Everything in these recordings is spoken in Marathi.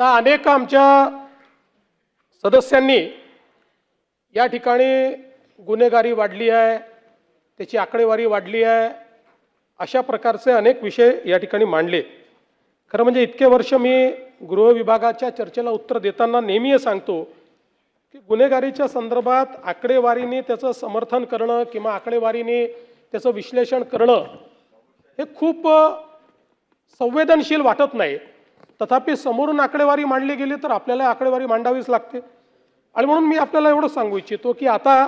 आता अनेक आमच्या सदस्यांनी या ठिकाणी गुन्हेगारी वाढली आहे त्याची आकडेवारी वाढली आहे अशा प्रकारचे अनेक विषय या ठिकाणी मांडले. खरं म्हणजे इतके वर्ष मी गृह विभागाच्या चर्चेला उत्तर देताना नेहमी हे सांगतो की गुन्हेगारीच्या संदर्भात आकडेवारीने त्याचं समर्थन करणं किंवा आकडेवारीने त्याचं विश्लेषण करणं हे खूप संवेदनशील वाटत नाही. तथापि समोरून आकडेवारी मांडली गेली तर आपल्याला आकडेवारी मांडावीच लागते. आणि म्हणून मी आपल्याला एवढं सांगू इच्छितो की आता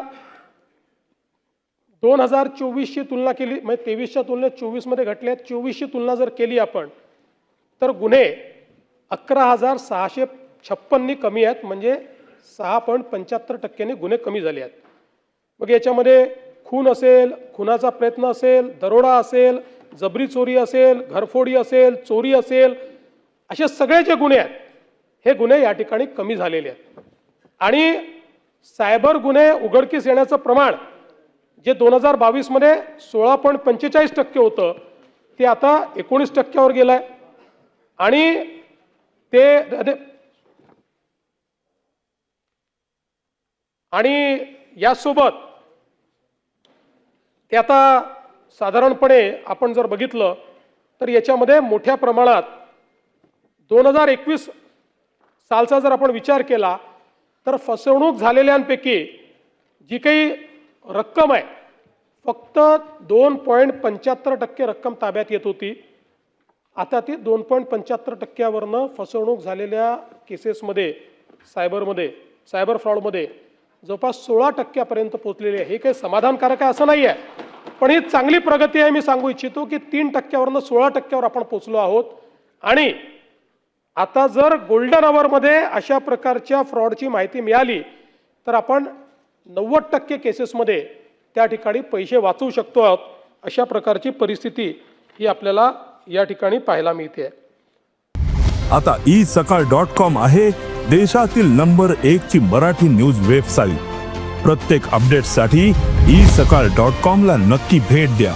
दोन हजार चोवीसची तुलना केली म्हणजे तेवीसच्या तुलनेत चोवीसमध्ये घटल्या चोवीसची तुलना जर केली आपण तर गुन्हे अकरा हजार सहाशे छप्पननी कमी आहेत. म्हणजे सहा पॉईंट पंच्याहत्तर टक्क्यांनी गुन्हे कमी झाले आहेत. मग याच्यामध्ये खून असेल खुनाचा प्रयत्न असेल दरोडा असेल जबरी चोरी असेल घरफोडी असेल चोरी असेल असे सगळे जे गुन्हे आहेत हे गुन्हे या ठिकाणी कमी झालेले आहेत. आणि सायबर गुन्हे उघडकीस येण्याचं प्रमाण जे दोन हजार बावीसमध्ये सोळा पॉईंट पंचेचाळीस टक्के होतं ते आता एकोणीस टक्क्यावर गेलं आहे आणि ते ते- आणि यासोबत ते आता साधारणपणे आपण जर बघितलं तर याच्यामध्ये मोठ्या प्रमाणात दोन हजार एकवीस सालचा जर आपण विचार केला तर फसवणूक झालेल्यांपैकी जी काही रक्कम आहे फक्त दोन पॉईंट पंच्याहत्तर टक्के रक्कम ताब्यात येत होती. आता ती दोन पॉईंट पंच्याहत्तर टक्क्यावरनं फसवणूक झालेल्या केसेसमध्ये सायबरमध्ये सायबर फ्रॉडमध्ये जवळपास सोळा टक्क्यापर्यंत पोचलेली आहे. हे काही समाधानकारक आहे असं नाही आहे पण ही चांगली प्रगती आहे मी सांगू इच्छितो की तीन टक्क्यावरनं सोळा टक्क्यावर आपण पोचलो आहोत. आणि आता जर गोल्डन आवरमध्ये अशा प्रकारच्या फ्रॉडची माहिती मिळाली तर आपण नव्वद टक्के केसेसमध्ये त्या ठिकाणी पैसे वाचवू शकतो आहोत. अशा प्रकारची परिस्थिती ही आपल्याला या ठिकाणी पाहायला मिळते. आता ई सकाळ डॉट कॉम आहे देशातील नंबर एक ची मराठी न्यूज वेबसाईट प्रत्येक अपडेटसाठी ई सकाळ डॉट कॉम ला नक्की भेट द्या.